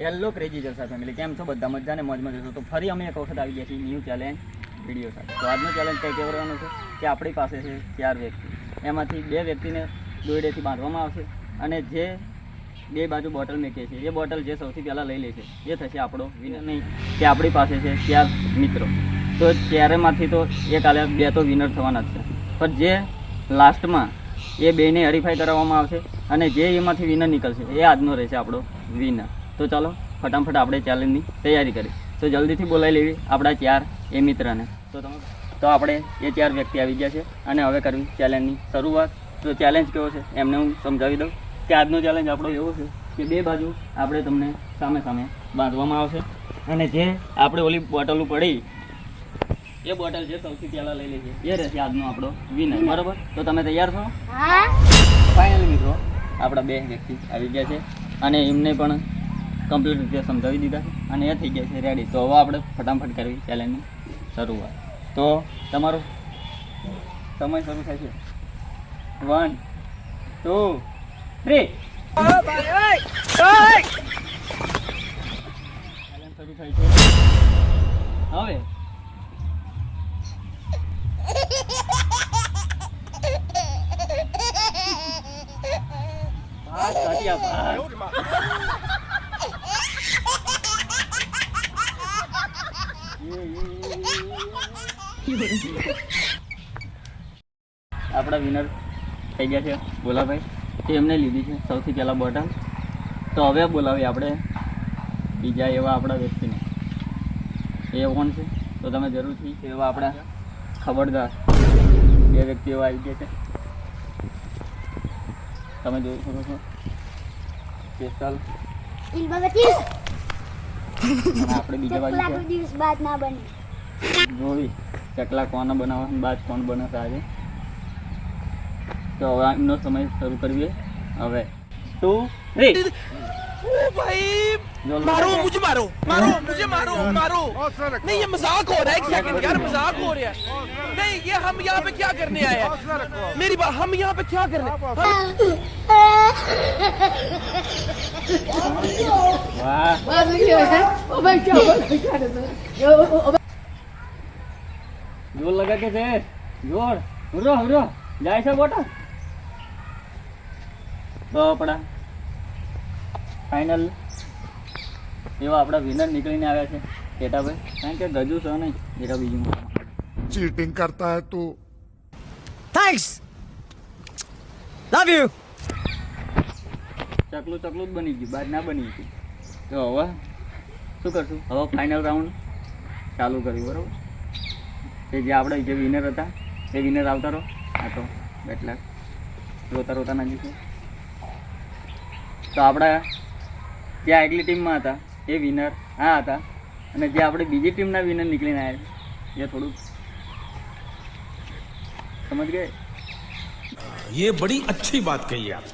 Hello ક્રેજી જલસા family કેમ છો બધા? મજાને? મોજમાં જશો? તો ફરી અમે એક વખત આવી ગયા છીએ ન્યૂ ચેલેન્જ વીડિયો સાથે. તો આજનો ચેલેન્જ કંઈ કહેવાનું છે? કે આપણી પાસે છે ચાર વ્યક્તિ. એમાંથી બે વ્યક્તિને દોરડેથી બાંધવામાં આવશે અને જે બે બાજુ બોટલ મેકીએ છીએ. એ બોટલ જે સૌથી પહેલાં લઈ લે છે. એ થશે આપણો વિનર નહીં, કે આપણી પાસે છે ચાર મિત્રો. તો ચારેમાંથી તો એક આલે બે તો વિનર થવાના જ છે. પણ જે લાસ્ટમાં એ બેને હરીફાઈ કરાવવામાં આવશે અને જે એમાંથી વિનર નીકળશે, એ આજનો રહેશે આપણો વિનર તો ચાલો ફટાફટ આપણે ચેલેન્જની તૈયારી કરી તો જલ્દીથી બોલાવી લેવી આપણા ચાર એ મિત્રને. તો તમે તો આપણે એ ચાર વ્યક્તિ આવી ગયા છે અને હવે કરવી ચેલેન્જની શરૂઆત. તો ચેલેન્જ કેવો છે? એમને હું સમજાવી દઉં. કે આજનો ચેલેન્જ આપણો એવો છે કે બે બાજુ આપણે તમને સામે સામે બાંધવામાં આવશે. અને જે આપણે ઓલી બોટલ પડી એ બોટલ જે સૌથી પહેલાં લઈ લે છે એ રહેશે આજનો આપણો વિનર બરાબર? તો તમે તૈયાર છો? ફાઇનલી મિત્રો આપણા બે વ્યક્તિ આવી ગયા છે. અને એમને પણ કમ્પ્લીટ રીતે સમજાવી દીધા છે અને એ થઈ ગયા છે રેડી તો હવે આપણે ફટાફટ કરવી ચેલેન્જની શરૂઆત. તો તમારો સમય શરૂ થાય છે. વન ટુ થ્રી શરૂ થાય છે. હવે ભાગ કાઢ્યા ભાગ આપણા વિનર થઈ ગયા છે બોલાભાઈ. તે એમને લીધી છે સૌથી પહેલાં બોટલ તો હવે બોલાવીએ આપણે બીજા એવા આપણા વ્યક્તિને. એ કોણ છે? તો તમે જરૂરથી એવા આપણા ખબરદાર બે વ્યક્તિઓ આવી ગયા છે. તમે જોઈ શકો છો. સ્પેશિયલ. આપણે બીજા બાજુ બાદ ના બને. જોઈ ચકલા કોને બનાવવા બાદ કોણ બનાવશે આજે તો હવે એમનો સમય શરૂ કરીએ હવે ટુ થ્રી જો मारो मुझे मारो मारो मुझे मारो मारो नहीं ये मजाक हो रहा है एक सेकंड यार मजाक हो रहा है नहीं ये हम यहाँ पे क्या करने आए हैं मेरी बात हम यहाँ पे क्या करने हम વાહ જોર લગા કે છે? જોર. હુરો હુરો. જાય છે બોટા તો આપણા ફાઇનલ એવા આપણા વિનર નીકળીને આવ્યા છે. કેટાભાઈ કારણ કે ગજુ છે નહીં જેટા બીજું ચીટિંગ કરતા હે તું. થેન્ક્સ લવ યુ ચકલું ચકલું જ બની ગયું. બહાર ના બની ગયું. તો હવે શું કરશું? હવે ફાઇનલ રાઉન્ડ ચાલુ કર્યું બરાબર? એ જે આપણે જે વિનર હતા એ વિનર આવતા રહો આ તો બેટલા રોતા રોતા ના જીતું તો આપણા જે આગલી ટીમમાં હતા એ વિનર આ હતા અને જે આપણે બીજી ટીમના વિનર નીકળીને આવ્યા છે એ થોડુંક સમજ ગયે ये बड़ी अच्छी बात कही आप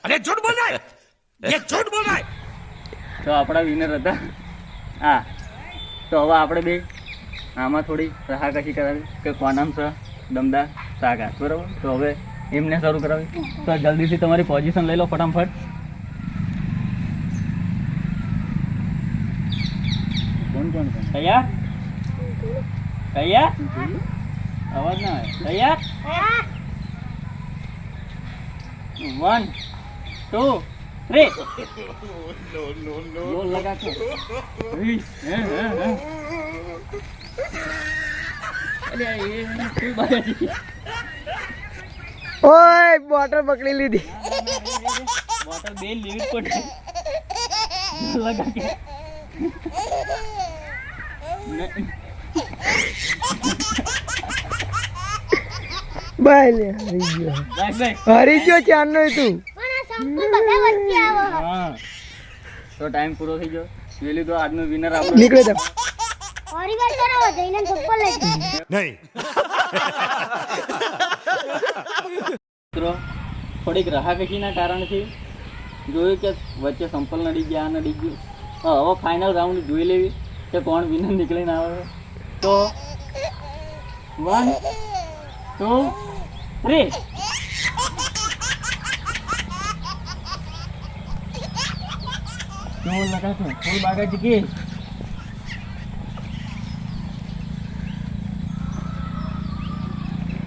अरे झूठ बोल रहा है ये झूठ बोल रहा है તો આપણા વિનર હતા હા તો હવે આપણે બે આમાં થોડી રાહાકશી કરાવી કે કોનામ છે? દમદાર? સાગા બરાબર? તો હવે એમને શરૂ કરાવી. તો જલ્દીથી તમારી પોઝિશન લઈ લો ફટાફટ. કોણ કોણ તૈયાર? તૈયાર? અવાજ ના આવે. તૈયાર? વન ટુ થ્રી બોલ લગા ઓય બોટલ પકડી લીધી. બોટલ બે લેવી પડશે લગા કે ચાર નો તું? તો ટાઈમ પૂરો થઈ ગયો. વેલી તો આજનો વિનર આપણો. નીકળે ઓરી વાત કરો જઈને ચપ્પલ લઈ નહીં મિત્રો થોડીક રહાકશીના કારણથી જોયું કે વચ્ચે સંપલ નડી ગયા નડી ગયું. હવે ફાઇનલ રાઉન્ડ જોઈ લેવી કે કોણ વિનર નીકળીને આવે. તો વન ટુ થ્રી ફૂલ બાગાજી કે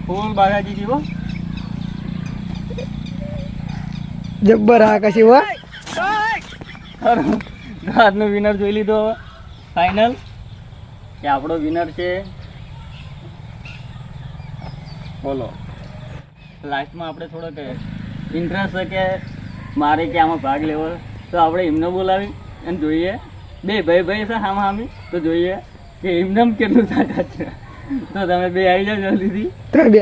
ફૂલ બાલાજી જીવો. જબ્બર હા કશી હો? ખરું આજનો વિનર જોઈ લીધો હવે. ફાઇનલ કે આપણો વિનર છે? બોલો. લાસ્ટમાં આપણે થોડોક ઇન્ટરેસ્ટ છે કે મારે કે આમાં ભાગ લેવો તો આપણે એમને બોલાવી અને જોઈએ. બે ભાઈ ભાઈ છે હામ હામી તો જોઈએ કે એમને કેટલું તાકાત છે. તો તમે બે આવી જાવ જલ્દીથી. ત્રણ બે.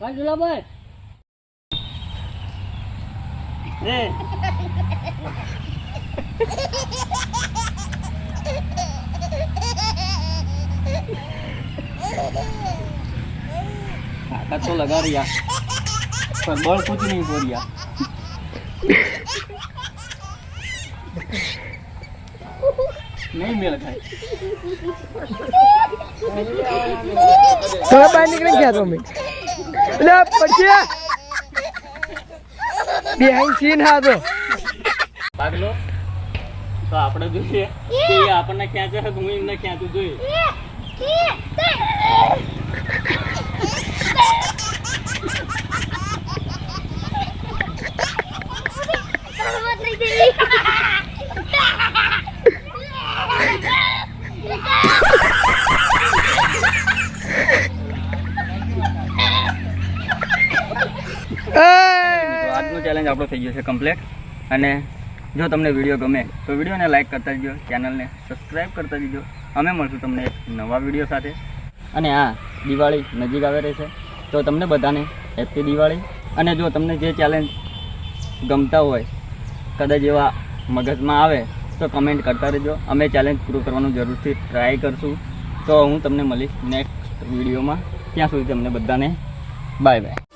ભાઈ જુલાભાઈ એ. તો લગા રહ્યા પણ બળ કુછ નહીં બોલ્યા. નહીં મેળ ખાય. બહાર નીકળી ગયા તમે એટલે પછી બિહાઈન્ડ સીન હા તો. પાગલો? તો આપણે જોઈએ કે આપણને ક્યાં છે? હું એમને ક્યાં તું જોઈએ? આપણો થઈ ગયો છે કમ્પ્લીટ અને જો તમને વીડિયો ગમે, તો વિડીયોને લાઇક કરતા દીજો ચેનલને સબસ્ક્રાઈબ કરતા દીજો અમે મળશું તમને એક નવા વીડિયો સાથે. અને આ દિવાળી નજીક આવે રહી છે તો તમને બધાને હેપી દિવાળી. અને જો તમને જે ચેલેન્જ ગમતા હોય, કદાચ એવા મગજમાં આવે, તો કમેન્ટ કરતા રહેજો. અમે ચેલેન્જ પૂરું કરવાનું જરૂરથી ટ્રાય કરશું. તો હું તમને મળીશ નેક્સ્ટ વિડીયોમાં. ત્યાં સુધી તમને બધાને બાય બાય